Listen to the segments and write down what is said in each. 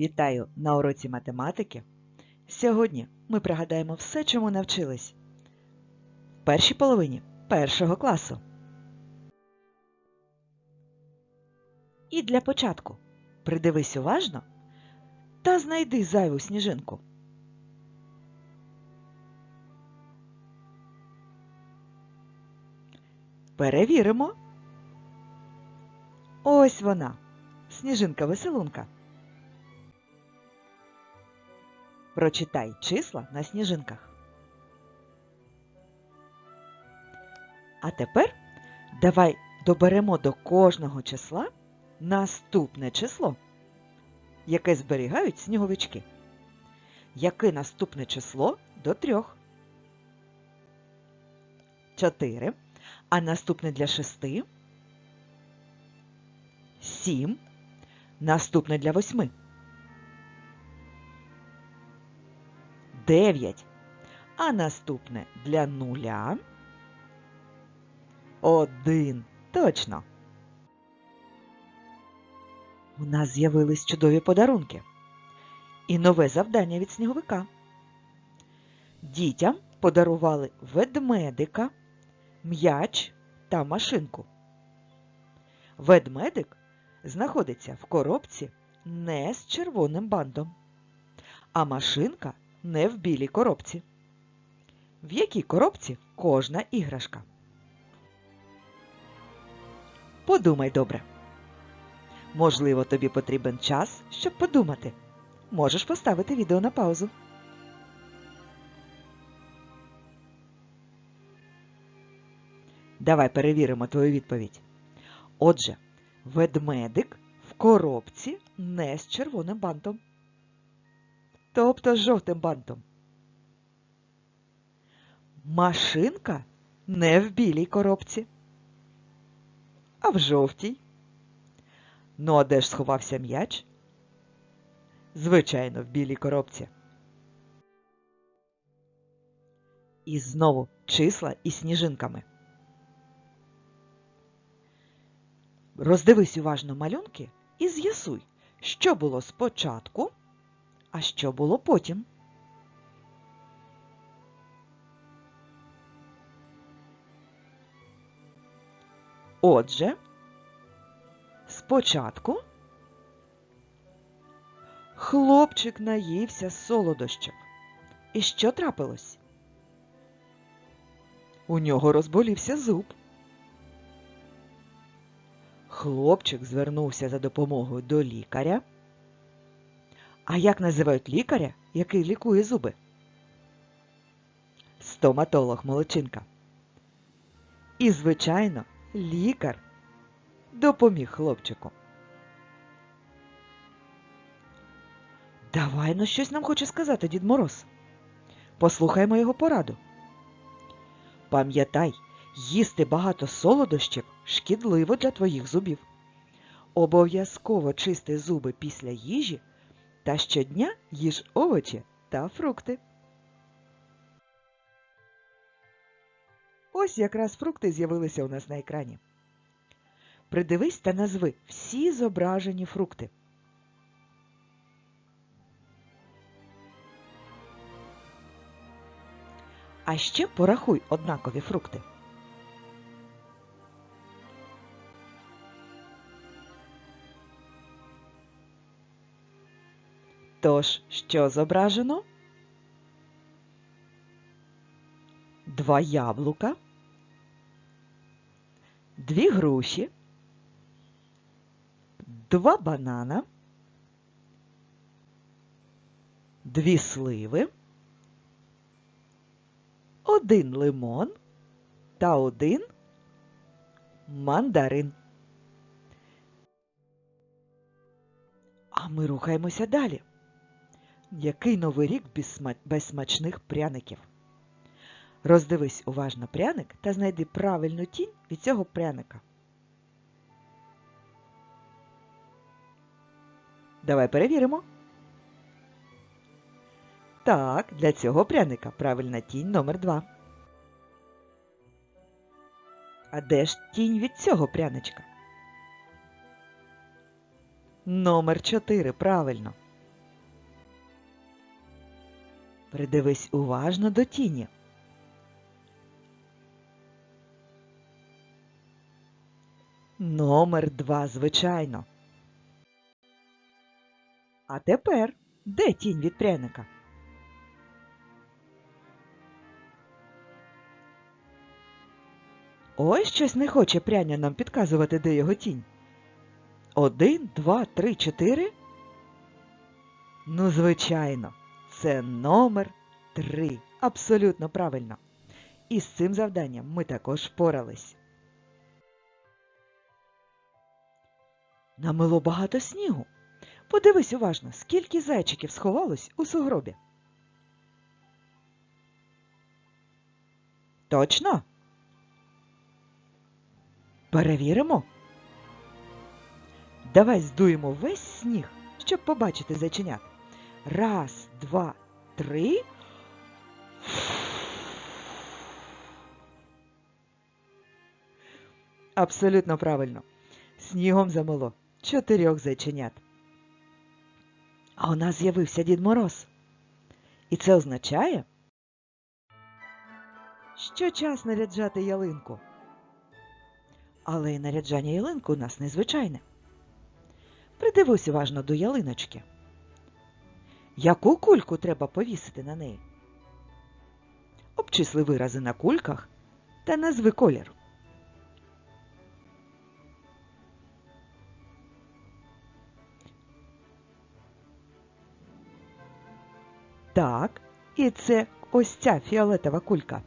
Вітаю на уроці математики. Сьогодні ми пригадаємо все, чому навчились в першій половині першого класу. І для початку придивись уважно та знайди зайву сніжинку. Перевіримо. Ось вона, сніжинка-веселунка. Прочитай числа на сніжинках. А тепер давай доберемо до кожного числа наступне число, яке зберігають сніговички. Яке наступне число до трьох? Чотири. А наступне для шести? Сім. Наступне для восьми. Дев'ять. А наступне для нуля. Один. Точно. У нас з'явились чудові подарунки. І нове завдання від сніговика. Дітям подарували ведмедика, м'яч та машинку. Ведмедик знаходиться в коробці не з червоним бандом, а машинка не в білій коробці. В якій коробці кожна іграшка? Подумай добре. Можливо, тобі потрібен час, щоб подумати. Можеш поставити відео на паузу. Давай перевіримо твою відповідь. Отже, ведмедик в коробці не з червоним бантом. Тобто з жовтим бантом. Машинка не в білій коробці, а в жовтій. Ну, а де ж сховався м'яч? Звичайно, в білій коробці. І знову числа із сніжинками. Роздивись уважно малюнки і з'ясуй, що було спочатку, а що було потім. Отже, спочатку хлопчик наївся солодощів. І що трапилось? У нього розболівся зуб. Хлопчик звернувся за допомогою до лікаря. А як називають лікаря, який лікує зуби? Стоматолог молодчинка. І, звичайно, лікар допоміг хлопчику. Давай ну щось нам хоче сказати Дід Мороз. Послухаймо його пораду. Пам'ятай, їсти багато солодощів шкідливо для твоїх зубів. Обов'язково чисти зуби після їжі та щодня їж овочі та фрукти. Ось якраз фрукти з'явилися у нас на екрані. Придивись та назви всі зображені фрукти. А ще порахуй однакові фрукти. Тож, що зображено? Два яблука, дві груші, два банана, дві сливи, один лимон та один мандарин. А ми рухаємося далі. Який новий рік без, смачних пряників? Роздивись уважно пряник та знайди правильну тінь від цього пряника. Давай перевіримо. Так, для цього пряника правильна тінь номер 2. А де ж тінь від цього пряничка? Номер 4, правильно. Придивись уважно до тіні. Номер два, звичайно. А тепер де тінь від пряника? Ось щось не хоче пряня нам підказувати, де його тінь. Один, два, три, чотири. Ну, звичайно, це номер три. Абсолютно правильно. І з цим завданням ми також впорались. Намило багато снігу. Подивись уважно, скільки зайчиків сховалось у сугробі. Точно? Перевіримо. Давай здуємо весь сніг, щоб побачити зайченят. Раз, два, три. Абсолютно правильно. Снігом замело чотирьох зайченят. А у нас з'явився Дід Мороз. І це означає, що час наряджати ялинку. Але і наряджання ялинку у нас незвичайне. Придивись уважно до ялиночки. Яку кульку треба повісити на неї? Обчисли вирази на кульках та назви колір. Так, і це ось ця фіолетова кулька.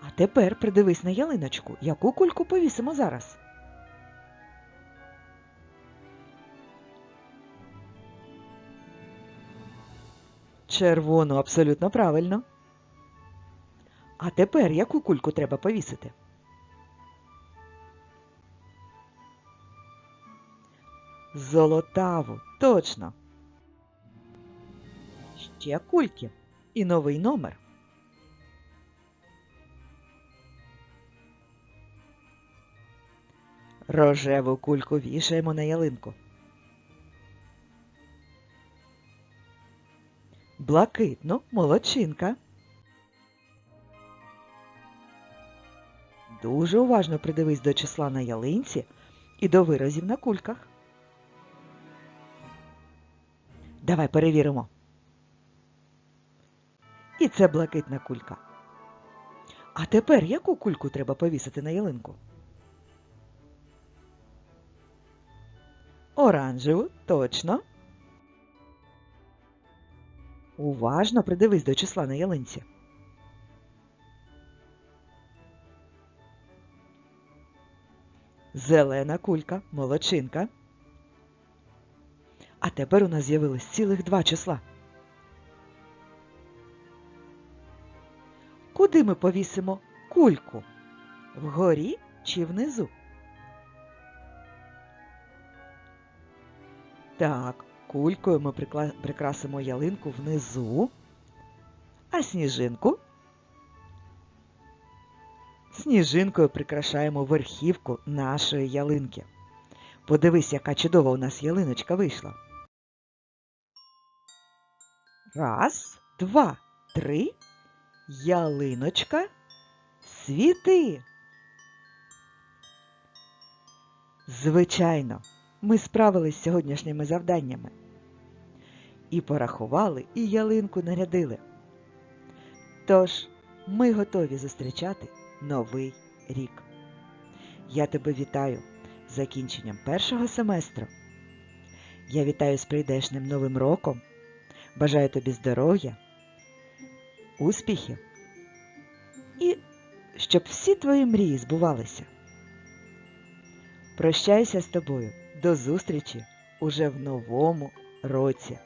А тепер придивись на ялиночку, яку кульку повісимо зараз. Червону абсолютно правильно. А тепер яку кульку треба повісити? Золотаву, точно. Ще кульки і новий номер. Рожеву кульку вішаємо на ялинку. Блакитну молодчинка. Дуже уважно придивись до числа на ялинці і до виразів на кульках. Давай перевіримо. І це блакитна кулька. А тепер яку кульку треба повісити на ялинку? Оранжеву, точно. Уважно придивись до числа на ялинці. Зелена кулька, молодчинка. А тепер у нас з'явилось цілих два числа. Куди ми повісимо кульку? Вгорі чи внизу? Так, кулькою ми прикрасимо ялинку внизу, а сніжинку. Сніжинкою прикрашаємо верхівку нашої ялинки. Подивись, яка чудова у нас ялиночка вийшла. Раз, два, три. Ялиночка. Світи. Звичайно, ми справились з сьогоднішніми завданнями. І порахували, і ялинку нарядили. Тож, ми готові зустрічати новий рік. Я тебе вітаю з закінченням першого семестру. Я вітаю з прийдешним новим роком. Бажаю тобі здоров'я, успіхів і щоб всі твої мрії збувалися. Прощаюся з тобою. До зустрічі уже в новому році.